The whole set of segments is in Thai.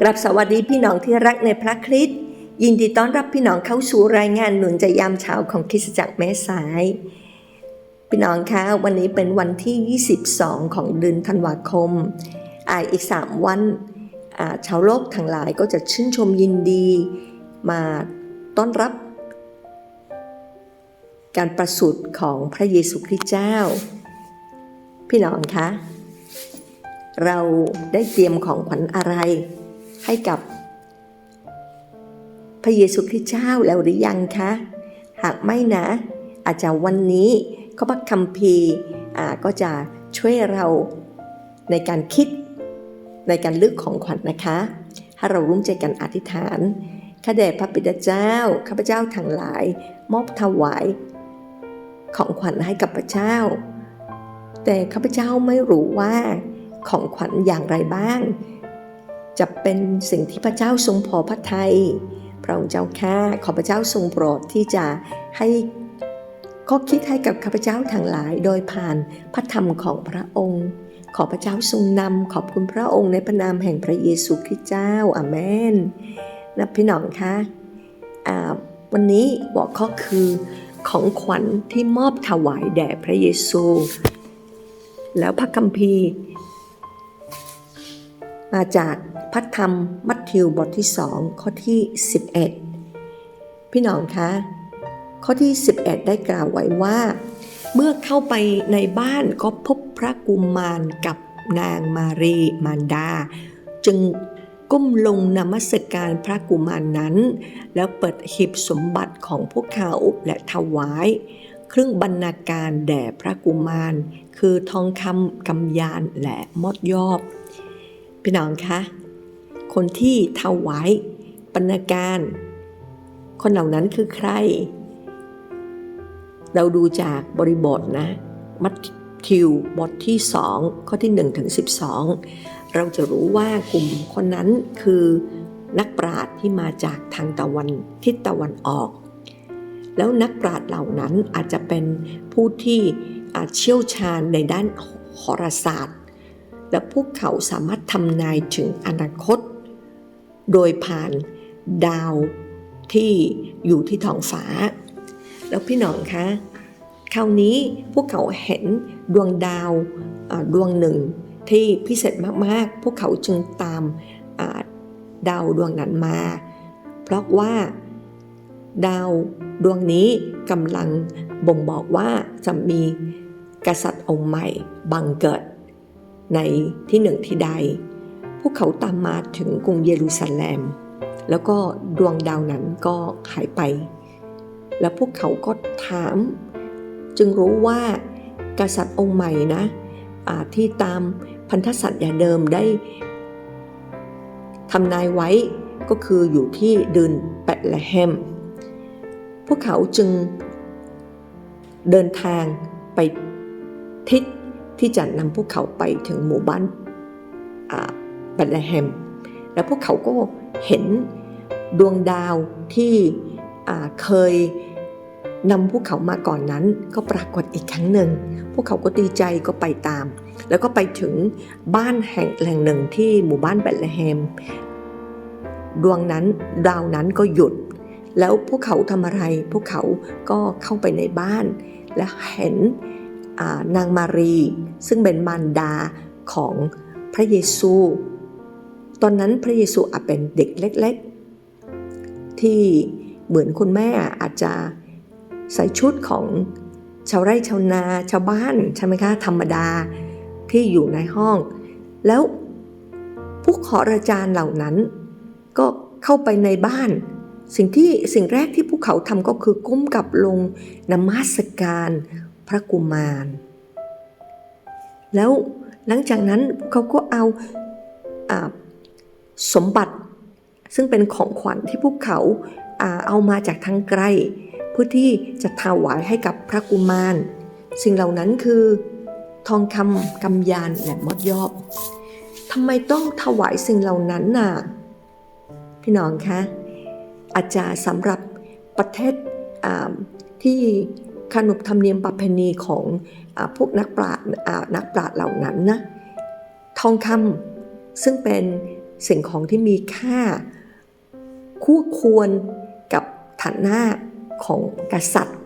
กราบสวัสดีพี่น้องที่รักในพระคริสต์ยินดีต้อนรับพี่น้องเข้าสู่รายงานหนุนใจยามเช้าของคริสตจักรแม่สาย พี่น้องคะวันนี้เป็นวันที่ 22 ของเดือนธันวาคมอาอีก 3 วันาชาวโลกทั้งหลายก็จะชื่นชมยินดีมาต้อนรับ การประสูติของพระเยซูคริสต์เจ้า พี่น้องคะเราได้เตรียมของขวัญอะไร ให้กับ พระเยซูคริสต์เจ้าแล้วหรือยังคะ หากไม่นะ อาจจะวันนี้ข้อพระคัมภีร์ก็จะช่วยเราในการคิดในการลือกของขวัญนะคะ ถ้าเราร่วมใจกันอธิษฐานข้าแด่พระบิดาเจ้า ข้าพเจ้าทั้งหลาย มอบถวาย ของขวัญให้กับพระเจ้า แต่ข้าพเจ้าไม่รู้ว่าของขวัญอย่างไรบ้าง จะเป็นสิ่งที่พระเจ้าทรงพอพระทัยพระองค์เจ้าข้าขอพระเจ้าทรงโปรดที่จะให้ข้อคิดให้กับข้าพเจ้าทั้งหลาย โดยผ่านพระธรรมของพระองค์ ขอพระเจ้าทรงนำขอบคุณพระองค์ในพระนามแห่งพระเยซูคริสต์เจ้าอาเมนนะพี่น้องคะอ่าวันนี้หัวข้อคือของขวัญที่มอบถวายแด่พระเยซู แล้วพระคัมภีร์ มาจาก พระธรรมมัทธิวบทที่สองข้อที่ 11 พี่น้องคะ ข้อที่ 11 ได้กล่าวไว้ว่า เมื่อเข้าไปในบ้านก็พบพระกุมารกับนางมารีมารดา จึงก้มลงนมัสการพระกุมารนนั้น แล้วเปิดหีบสมบัติของพวกเขาและถวาย เครื่องบรรณาการแด่พระกุมาร คือทองคำกำยานและมดยอบ พี่น้องคะ คนที่ถวายบรรณการ คนเหล่านั้นคือใคร เราดูจากบริบทนะ มัทธิวบทที่ 2 ข้อที่1ถึง12 เราจะรู้ว่ากลุ่มคนนั้นคือนักปราชญ์ที่มาจากทางตะวันทิศตะวันออก แล้วนักปราชญ์เหล่านั้นอาจจะเป็นผู้ที่อาจเชี่ยวชาญในด้านโหราศาสตร์ และพวกเขาสามารถทำนายถึงอนาคต โดยผ่านดาวที่อยู่ที่ท้องฟ้า แล้วพี่หนองคะคราวนี้พวกเขาเห็นดวงดาวดวงหนึ่งที่พิเศษมากๆ พวกเขาจึงตามาดาวดวงนั้นมา เพราะว่าดาวดวงนี้กำลังบ่งบอกว่าจะมีกษัตริย์องค์ใหม่บังเกิดในที่หนึ่งที่ใด วกเขาตามมาถึงกรุงเยรูซาเล็ม แล้วก็ดวงดาวนั้นก็หายไป แล้วพวกเขาก็ถาม จึงรู้ว่ากษัตริย์องค์ใหม่นะที่ตามพันธสัญญาเดิมได้ทำนายไว้ก็คืออยู่ที่เดินแปะและแฮม พวกเขาจึงเดินทางไปทิศที่จะนำพวกเขาไปถึงหมู่บ้าน บธเลเฮม แล้วพวกเขาก็เห็นดวงดาวที่เคยนำพวกเขามาก่อนนั้นก็ปรากฏอีกครั้งหนึ่ง พวกเขาก็ดีใจก็ไปตาม แล้วก็ไปถึงบ้านแห่งแหล่งหนึ่งที่หมู่บ้านเบธเลเฮม ดวงนั้นดาวนั้นก็หยุด แล้วพวกเขาทำอะไร พวกเขาก็เข้าไปในบ้าน และเห็นนางมารี ซึ่งเป็นมารดาของพระเยซู ตอนนั้นพระเยซูอาจเป็นเด็กเล็กๆ ที่เหมือนคุณแม่อาจจะใส่ชุดของชาวไร่ชาวนาชาวบ้านใช่ไหมคะธรรมดาที่อยู่ในห้อง แล้วผู้ขอราจารย์เหล่านั้น ก็เข้าไปในบ้าน สิ่งที่สิ่งแรกที่พวกเขาทำก็คือก้มกับลงนมัสการพระกุมาร แล้วหลังจากนั้นพวกเขาก็เอาอา สมบัติ ซึ่งเป็นของขวัญที่พวกเขาเอามาจากทางไกลเพื่อที่จะถวายให้กับพระกุมาร สิ่งเหล่านั้นคือ ทองคำกำยานและมดยอบทำไมต้องถวายสิ่งเหล่านั้นน่ะพี่น้องคะอาจจะสำหรับประเทศที่ขนบธรรมเนียมประเพณีของอพวกนักปราชญ์นักปราชญ์เหล่านั้นนะทองคำซึ่งเป็น สิ่งของที่มีค่า คู่ควรกับฐานะของกษัตริย์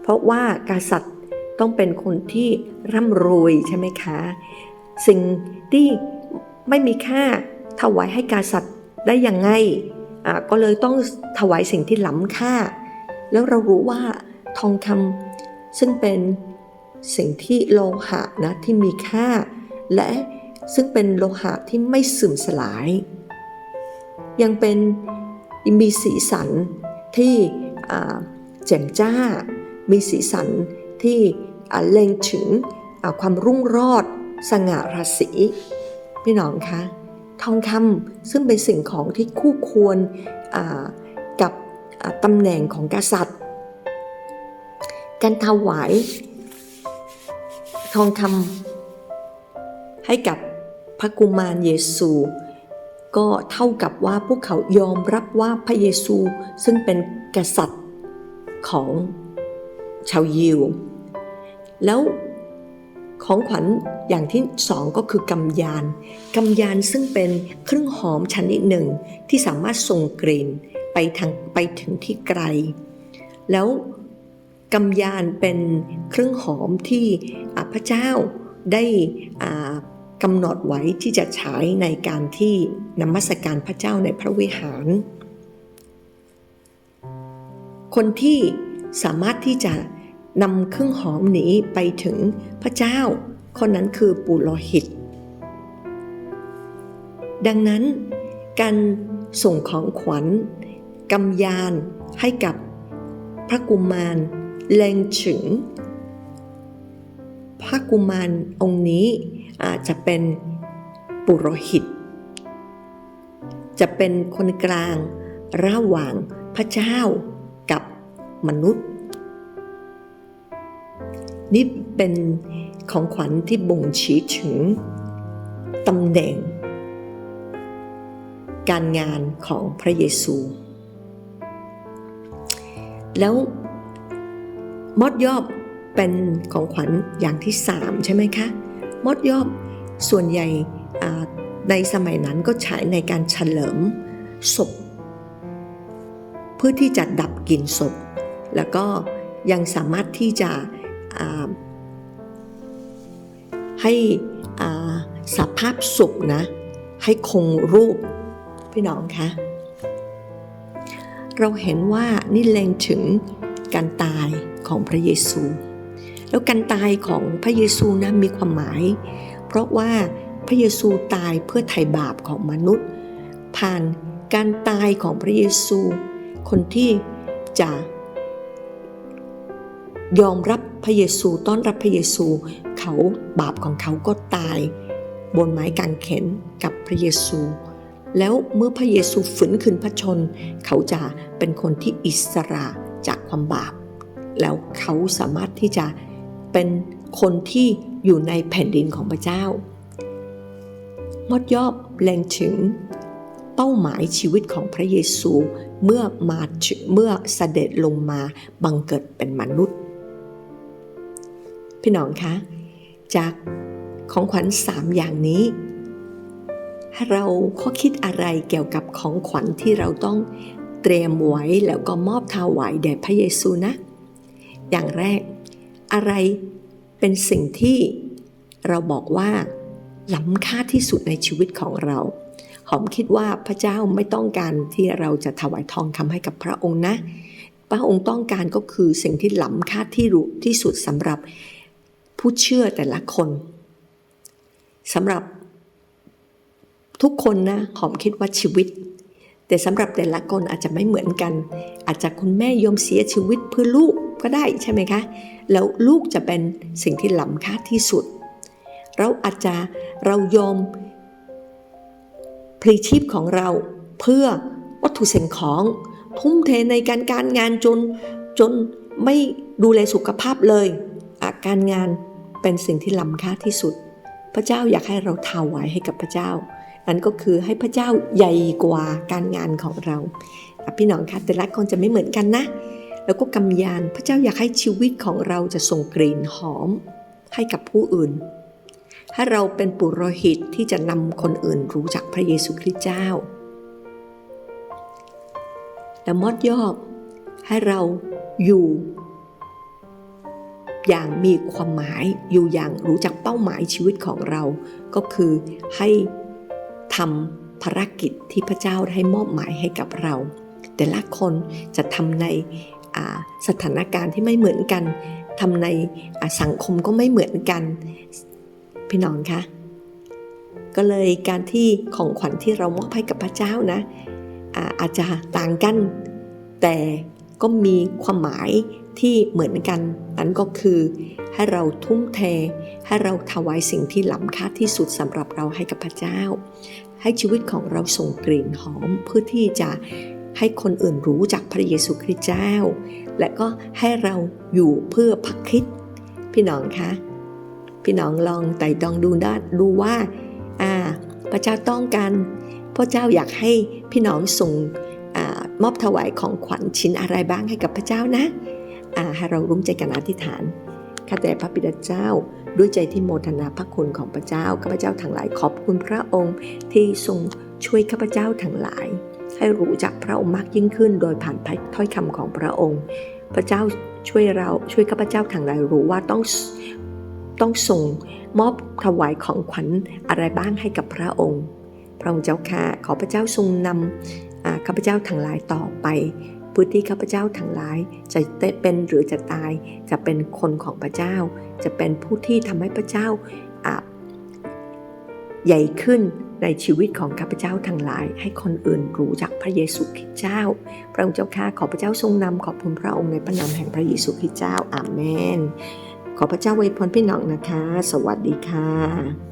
เพราะว่ากษัตริย์ต้องเป็นคนที่ร่ำรวยใช่ไหมคะ สิ่งที่ไม่มีค่าถวายให้กษัตริย์ได้ยังไงก็เลยต้องถวายสิ่งที่ล้ำค่า แล้วเรารู้ว่าทองคำซึ่งเป็นสิ่งที่โลหะนะที่มีค่า และ ซึ่งเป็นโลหะที่ไม่เสื่อมสลาย ยังเป็นมีสีสันที่แจ่มจ้า มีสีสันที่เล็งถึงความรุ่งโรจน์สง่าราศี พี่น้องคะทองคำซึ่งเป็นสิ่งของที่คู่ควรกับตำแหน่งของกษัตริย์ การถวายทองคำให้กับ พระกุมารเยซู ก็เท่ากับว่าพวกเขายอมรับว่าพระเยซูซึ่งเป็นกษัตริย์ของชาวยิว แล้วของขวัญอย่างที่สองก็คือกำยานกำยานซึ่งเป็นเครื่องหอมชนิดหนึ่งที่สามารถส่งกลิ่นไปทางไปถึงที่ไกล แล้วกำยานเป็นเครื่องหอมที่พระเจ้าได้อ่า กำหนดไว้ที่จะใช้ในการที่นมัสการพระเจ้าในพระวิหาร คนที่สามารถที่จะนำเครื่องหอมนี้ไปถึงพระเจ้า คนนั้นคือปุโรหิต ดังนั้นการส่งของขวัญกำยานให้กับพระกุมารแรงถึง พระกุมารองค์นี้ อาจจะเป็นปุโรหิต จะเป็นคนกลางระหว่างพระเจ้ากับมนุษย์ นี่เป็นของขวัญที่บ่งชี้ถึงตำแหน่ง การงานของพระเยซู แล้วมดยอบเป็นของขวัญอย่างที่สามใช่ไหมคะ มดยอบส่วนใหญ่ในสมัยนั้นก็ใช้ในการเฉลิมศพ เพื่อที่จะดับกลิ่นศพ แล้วก็ยังสามารถที่จะให้สภาพศพนะ ให้คงรูป พี่น้องคะเราเห็นว่านี่เล็งถึงการตายของพระเยซู แล้วการตายของพระเยซูนะมีความหมาย เพราะว่าพระเยซูตายเพื่อไถ่บาปของมนุษย์ ผ่านการตายของพระเยซู คนที่จะยอมรับพระเยซูต้อนรับพระเยซูเขาบาปของเขาก็ตาย บนไม้กางเขนกับพระเยซู แล้วเมื่อพระเยซูฝืนคืนพระชน เขาจะเป็นคนที่อิสระจากความบาป แล้วเขาสามารถที่จะ เป็นคนที่อยู่ในแผ่นดินของพระเจ้า มดยอบแรงถึงเป้าหมายชีวิตของพระเยซูเมื่อมาเมื่อเสด็จลงมาบังเกิดเป็นมนุษย์ พี่น้องคะ จากของขวัญสามอย่างนี้เราข้อคิดอะไรเกี่ยวกับของขวัญที่เราต้องเตรียมไว้แล้วก็มอบถวายแด่พระเยซูนะ อย่างแรก อะไรเป็นสิ่งที่เราบอกว่าล้ำค่าที่สุดในชีวิตของเรา หอมคิดว่าพระเจ้าไม่ต้องการที่เราจะถวายทองคำให้กับพระองค์นะ พระองค์ต้องการก็คือสิ่งที่ล้ำค่าที่รู้ที่สุดสำหรับผู้เชื่อแต่ละคนสำหรับทุกคนนะหอมคิดว่าชีวิต แต่สำหรับแต่ละคนอาจจะไม่เหมือนกัน อาจจะคุณแม่ยอมเสียชีวิตเพื่อลูก ก็ได้ใช่ไหมคะ แล้วลูกจะเป็นสิ่งที่ล้ำค่าที่สุด เราอาจจะเรายอมพลีชีพของเราเพื่อวัตถุสิ่งของ ทุ่มเทในการการงานจนจนไม่ดูแลสุขภาพเลยอาการงานเป็นสิ่งที่ล้ำค่าที่สุด พระเจ้าอยากให้เราถวายให้กับพระเจ้า นั่นก็คือให้พระเจ้าใหญ่กว่าการงานของเราพี่น้องคะแต่ละคนจะไม่เหมือนกันนะ แล้วก็กำยานพระเจ้าอยากให้ชีวิตของเราจะส่งกลิ่นหอมให้กับผู้อื่นให้เราเป็นปุโรหิตที่จะนำคนอื่นรู้จักพระเยซูคริสต์เจ้าและมอดยอบให้เราอยู่ อย่างมีความหมายอยู่อย่างรู้จักเป้าหมายชีวิตของเรา ก็คือให้ทำภารกิจที่พระเจ้าได้มอบหมายให้กับเรา แต่ละคนจะทำใน สถานการณ์ที่ไม่เหมือนกันทำในสังคมก็ไม่เหมือนกัน พี่น้องคะก็เลยการที่ของขวัญที่เรามอบให้กับพระเจ้านะอาอาจจะต่างกัน แต่ก็มีความหมายที่เหมือนกัน นั่นก็คือให้เราทุ่มเท ให้เราถวายสิ่งที่ล้ำค่าที่สุดสำหรับเราให้กับพระเจ้า ให้ชีวิตของเราส่งกลิ่นหอมเพื่อที่จะ ให้คนอื่นรู้จักพระเยซูคริสต์เจ้า และก็ให้เราอยู่เพื่อพระคริสต์พี่น้องคะพี่น้องลองไต่ตองดูด้าดูว่าอ่าพระเจ้าต้องการพระเจ้าอยากให้พี่น้องส่งอมอบถวายของขวัญชิ้นอะไรบ้างให้กับพระเจ้านะอ่าให้เราร่วมใจกันอธิษฐานข้าแต่พระบิดาเจ้าด้วยใจที่โมทนาพระคุณของพระเจ้าข้าพเจ้าทั้งหลายขอบคุณพระองค์ที่ทรงช่วยข้าพเจ้าทั้งหลาย ให้รู้จักพระองค์มากยิ่งขึ้น โดยผ่านถ้อยคำของพระองค์ พระเจ้าช่วยเราช่วยข้าพเจ้าทั้งหลายรู้ว่าต้องต้องส่งมอบถวายของขวัญอะไรบ้างให้กับพระองค์ พระองค์เจ้าค่ะขอพระเจ้าทรงนำข้าพเจ้าทั้งหลายต่อไปพื่อที่ข้าพเจ้าทั้งหลายจะเป็นหรือจะตายจะเป็นคนของพระเจ้า จะเป็นผู้ที่ทำให้พระเจ้าอ่าใหญ่ขึ้น ในชีวิตของข้าพเจ้าทั้งหลาย ให้คนอื่นรู้จักพระเยซูคริสต์เจ้า พระองค์เจ้าข้าขอพระเจ้าทรงนำขอบคุณพระองค์ในพระนามแห่งพระเยซูคริสต์เจ้าอาเมน ขอพระเจ้าไว้พรพี่น้องนะคะ สวัสดีค่ะ